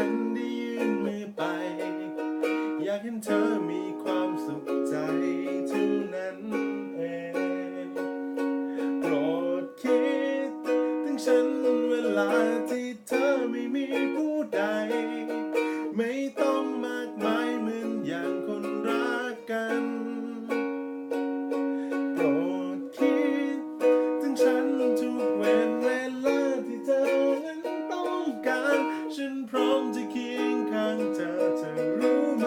ฉันได้ยื่นมือไป อยากเห็นเธอมีความสุขใจเท่านั้นเองโปรดคิด ถึงฉันเวลาที่เธอไม่มีผู้ จะเคียงข้างเธอเธอรู้ไหม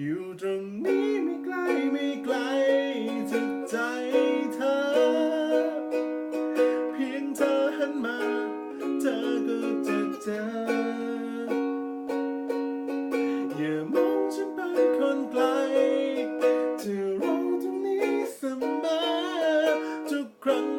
อยู่ตรงนี้ไม่ไกลไม่ไกลจากใจเธอ เพียงเธอหันมา เธอก็จะเจอ อย่ามองฉันเป็นคนไกล จะรอตรงนี้เสมอทุกครั้ง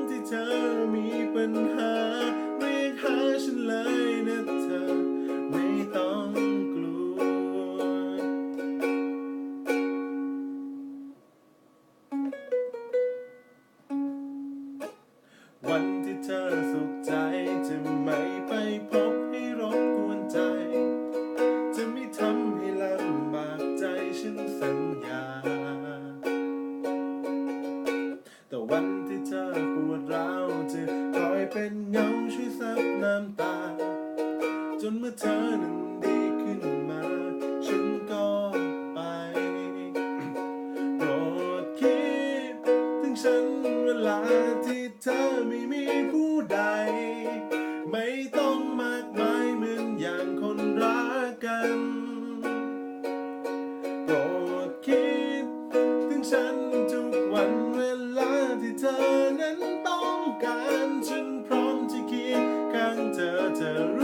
เป็นเงาช่วยซับน้ำตา จนเมื่อเธอนั้นดีขึ้นมา ฉันก็ไป โปรดคิดถึงฉันเวลาที่เธอไม่มีผู้ใด ไม่ต้องมากมายเหมือนอย่างคนรักกัน settle.